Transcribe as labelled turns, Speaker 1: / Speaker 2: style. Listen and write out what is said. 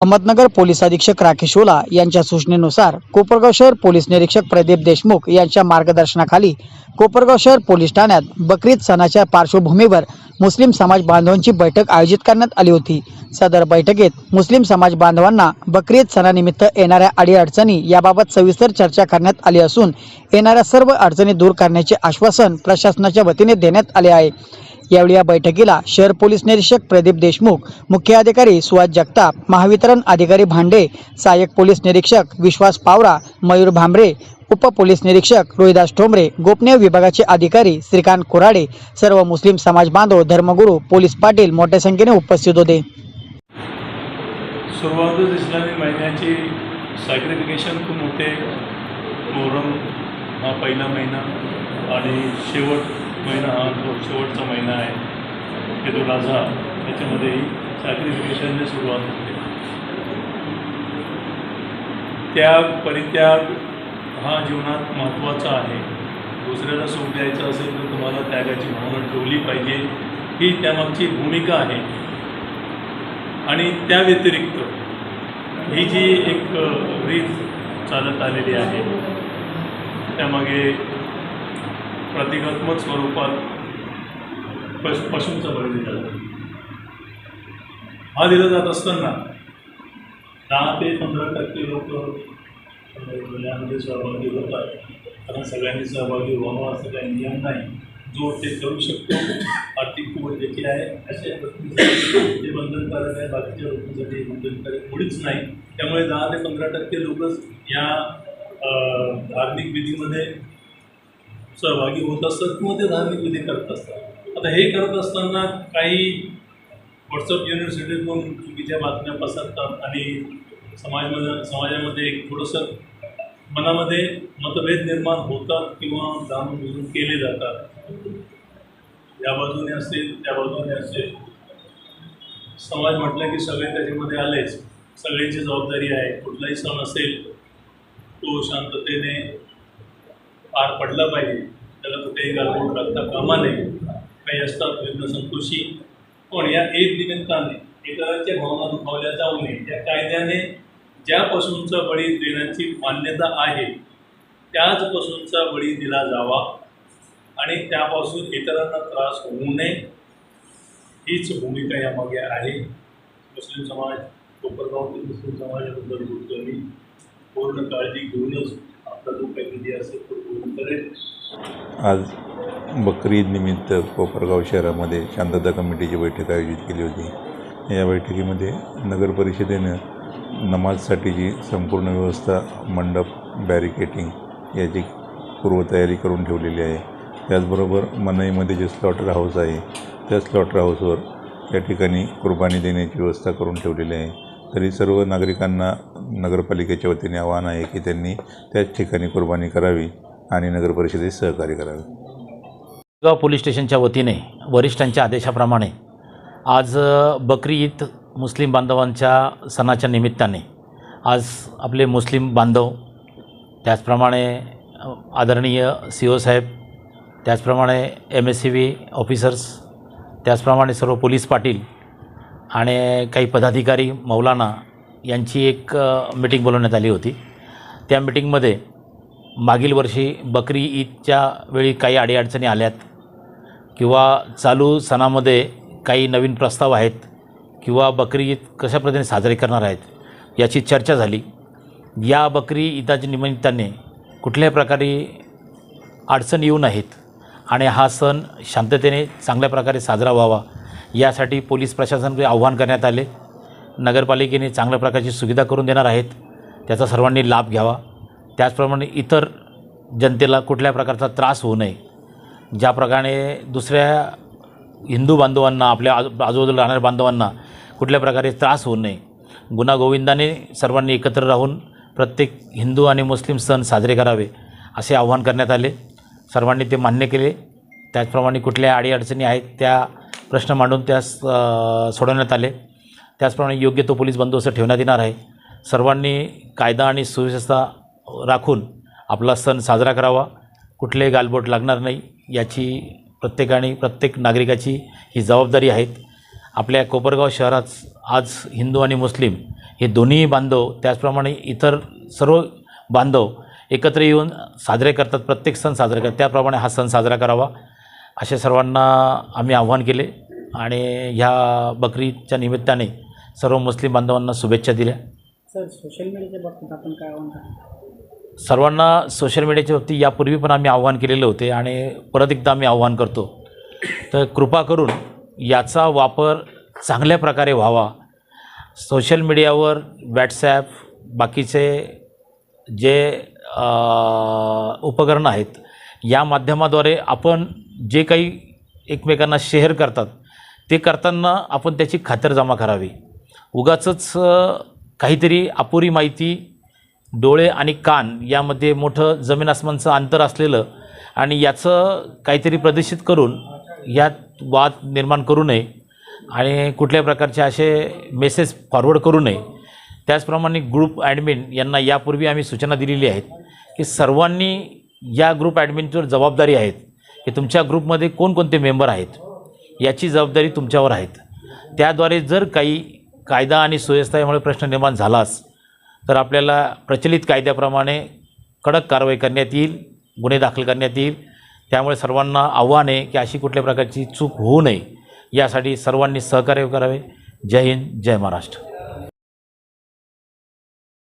Speaker 1: Ahmednagar police अधीक्षक राकेश ओला यांच्या सूचनेनुसार कोपरगाव शहर पोलीस निरीक्षक प्रदीप देशमुख यांच्या मार्गदर्शनाखाली कोपरगाव शहर पोलीस ठाण्यात बकरीद सणाच्या पार्श्वभूमीवर मुस्लिम समाज बांधवांची बैठक आयोजित करण्यात आली होती. सदर बैठकीत मुस्लिम समाज बांधवांना बकरीद सणानिमित्त येणाऱ्या अडीअडचणी याबाबत सविस्तर चर्चा करण्यात आली असून येणाऱ्या सर्व अडचणी दूर करण्याचे आश्वासन प्रशासनाच्या वतीने देण्यात आले आहे. यावेळी या बैठकीला शहर पोलीस निरीक्षक प्रदीप देशमुख मुख्य अधिकारी सुहास जगताप महावितरण अधिकारी भांडे सहाय्यक पोलीस निरीक्षक विश्वास पावरा मयूर भांबरे उप पोलीस निरीक्षक रोहिदास ठोंबरे गोपनीय विभागाचे अधिकारी श्रीकांत कोराडे सर्व मुस्लिम समाज बांधव धर्मगुरू पोलीस पाटील मोठ्या संख्येने उपस्थित होते.
Speaker 2: सुरुवातच इस्लामी महिन्याची सॅग्रिफिकेशन खूप मोठे मोहरम हा पहिला महिना आणि शेवट महिना हा जो शेवटचा महिना आहे ईद उल अझा त्याच्यामध्येही सॅग्रिफिकेशनने सुरुवात होते. त्याग परित्याग हा जीवनात महत्त्वाचा आहे. दुसऱ्याला सोप द्यायचं असेल तर तुम्हाला त्यागाची भावना ठेवली पाहिजे. ही त्यामागची भूमिका आहे. आणि त्या व्यतिरिक्त ही जी एक रीत चालत आलेली आहे त्यामागे प्रतिकात्मक स्वरूपात पश पशूंचा बळी दिला जातो हा दिला जात असताना दहा ते पंधरा टक्के लोक यामध्ये म्हणजे सहभागी होतात. कारण सगळ्यांनी सहभागी व्हावा असं काही नियम नाही. जो ते करू शकतो आर्थिक कुवत ज्याची आहे. अशा व्यक्तीसाठी ते बंधनकारक आहे बाकीच्या लोकांसाठी बंधनकारक मुळीच नाही. त्यामुळे दहा ते पंधरा टक्के लोकच या धार्मिक विधीमध्ये सहभागी होत असतात किंवा ते धार्मिक विधी करत असतात. आता हे करत असताना काही व्हॉट्सअप युनिव्हर्सिटीतून चुकीच्या बातम्या पसरतात आणि समाजमध्ये समाजामध्ये एक थोडंसं मनामध्ये मतभेद निर्माण होतात किंवा जाणून बुजून केले जातात. या बाजूने असेल त्या बाजूने असेल. समाज म्हटलं की सगळे त्याच्यामध्ये आलेच. सगळ्यांची जबाबदारी आहे. कुठलाही सण असेल तो शांततेने पार पडलं पाहिजे. त्याला कुठेही गालबोट लागता कामा नये. काही असतात भिन्न संतोषी. पण या एक निमित्ताने इतरांच्या भावना दुखावल्या जाऊ नये. या कायद्याने ज्या पशूंचा बळी देण्याची मान्यता आहे त्याच पशूंचा बळी दिला जावा आणि त्यापासून इतरांना त्रास होऊ नये. हीच भूमिका यामागे आहे. मुस्लिम समाज कोपरगावतील मुस्लिम समाजाबद्दल बोलतो मी. पूर्ण काळजी घेऊनच
Speaker 3: आज बकरी ईदनिमित्त कोपरगाव शहरामध्ये शांतता कमिटीची बैठक आयोजित केली होती. या बैठकीमध्ये नगर परिषदेनं नमाजसाठीची संपूर्ण व्यवस्था मंडप बॅरिकेटिंग याची पूर्वतयारी करून ठेवलेली आहे. त्याचबरोबर मनाईमध्ये जे स्लॉटर हाऊस आहे त्या स्लॉटर हाऊसवर या ठिकाणी कुर्बानी देण्याची व्यवस्था करून ठेवलेली आहे. तरी सर्व नागरिकांना नगरपालिकेच्या वतीने आवाहन आहे की त्यांनी त्याच ठिकाणी कुर्बानी करावी आणि नगरपरिषदेस सहकार्य करावे.
Speaker 4: गाव पोलीस स्टेशनच्या वतीने वरिष्ठांच्या आदेशाप्रमाणे आज बकरी ईद मुस्लिम बांधवांच्या सणाच्या निमित्ताने आज आपले मुस्लिम बांधव त्याचप्रमाणे आदरणीय सी ओ साहेब त्याचप्रमाणे M S C V officers त्याचप्रमाणे सर्व पोलीस पाटील आणि काही पदाधिकारी मौलाना यांची एक मीटिंग बोलवण्यात आली होती. त्या मिटिंगमध्ये मागील वर्षी बकरी ईदच्या वेळी काही अडीअडचणी आल्यात किंवा चालू सणामध्ये काही नवीन प्रस्ताव आहेत किंवा बकरी ईद कशा पद्धतीने साजरी करणार आहेत याची चर्चा झाली. या बकरी ईदाच्या निमित्ताने कुठल्याही प्रकारे अडचण येऊ नयेत आणि हा सण शांततेने चांगल्या प्रकारे साजरा व्हावा यासाठी पोलीस प्रशासनाकडे आव्हान करण्यात आले. नगरपालिकेने चांगल्या प्रकारची सुविधा करून देणार आहेत. त्याचा सर्वांनी लाभ घ्यावा. त्याचप्रमाणे इतर जनतेला कुठल्या प्रकारचा त्रास होऊ नये. ज्या प्रकारे दुसऱ्या हिंदू बांधवांना आपल्या आजू आजूबाजूला राहणाऱ्या बांधवांना कुठल्या प्रकारे त्रास होऊ नये. गुणागोविंदाने सर्वांनी एकत्र राहून प्रत्येक हिंदू आणि मुस्लिम सण साजरे करावे असे आव्हान करण्यात आले. सर्वांनी ते मान्य केले. त्याचप्रमाणे कुठल्या अडीअडचणी आहेत त्या प्रश्न मांडून त्यास सोडवण्यात आले. त्याचप्रमाणे योग्य तो पोलीस बंदोबस्त ठेवण्यात येणार आहे. सर्वांनी कायदा आणि सुव्यवस्था राखून आपला सण साजरा करावा. कुठलेही गालबोट लागणार नाही. याची प्रत्येकाने प्रत्येक नागरिकाची ही जबाबदारी आहेत आपल्या कोपरगाव शहरात आज हिंदू आणि मुस्लिम हे दोन्ही बांधव त्याचप्रमाणे इतर सर्व बांधव एकत्र येऊन साजरे करतात. प्रत्येक सण साजरे करतात. त्याप्रमाणे हा सण साजरा करावा. अशा सर्वांना आम्ही आव्हान केले आणि ह्या बकरीच्या निमित्ताने सर्व मुस्लिम बांधवांना शुभेच्छा दिल्या.
Speaker 1: सर सोशल मीडियाच्या बाबतीत आपण काय आव्हान करा
Speaker 4: सर्वांना सोशल मीडियाच्या बाबतीत यापूर्वी पण आम्ही आव्हान केलेले होते आणि परत एकदा आम्ही आव्हान करतो. तर कृपा करून याचा वापर चांगल्या प्रकारे व्हावा. सोशल मीडियावर व्हॉट्सॲप बाकीचे जे उपकरणं आहेत या माध्यमाद्वारे आपण जे काही एकमेकांना शेअर करतात ते करताना आपण त्याची खातरजमा करावी. उगाचंच काहीतरी अपुरी माहिती डोळे आणि कान यामध्ये मोठं जमीन आसमानचं अंतर असलेलं आणि याचं काहीतरी प्रदर्शित करून यात वाद निर्माण करू नये आणि कुठल्या प्रकारचे असे मेसेज फॉरवर्ड करू नये. त्याचप्रमाणे ग्रुप ॲडमिन यांना यापूर्वी आम्ही सूचना दिलेली आहेत की सर्वांनी या ग्रुप ॲडमिनवर जबाबदारी आहेत की तुमच्या ग्रुपमध्ये कोणकोणते मेंबर आहेत याची जबाबदारी तुमच्यावर आहेत. त्याद्वारे जर काही कायदा आणि सुव्यवस्था यामुळे प्रश्न निर्माण झालाच तर आपल्याला प्रचलित कायद्याप्रमाणे कडक कारवाई करण्यात येईल गुन्हे दाखल करण्यात येईल. त्यामुळे सर्वांना आव्हान आहे की अशी कुठल्या प्रकारची चूक होऊ नये यासाठी सर्वांनी सहकार्य करावे. जय हिंद जय महाराष्ट्र.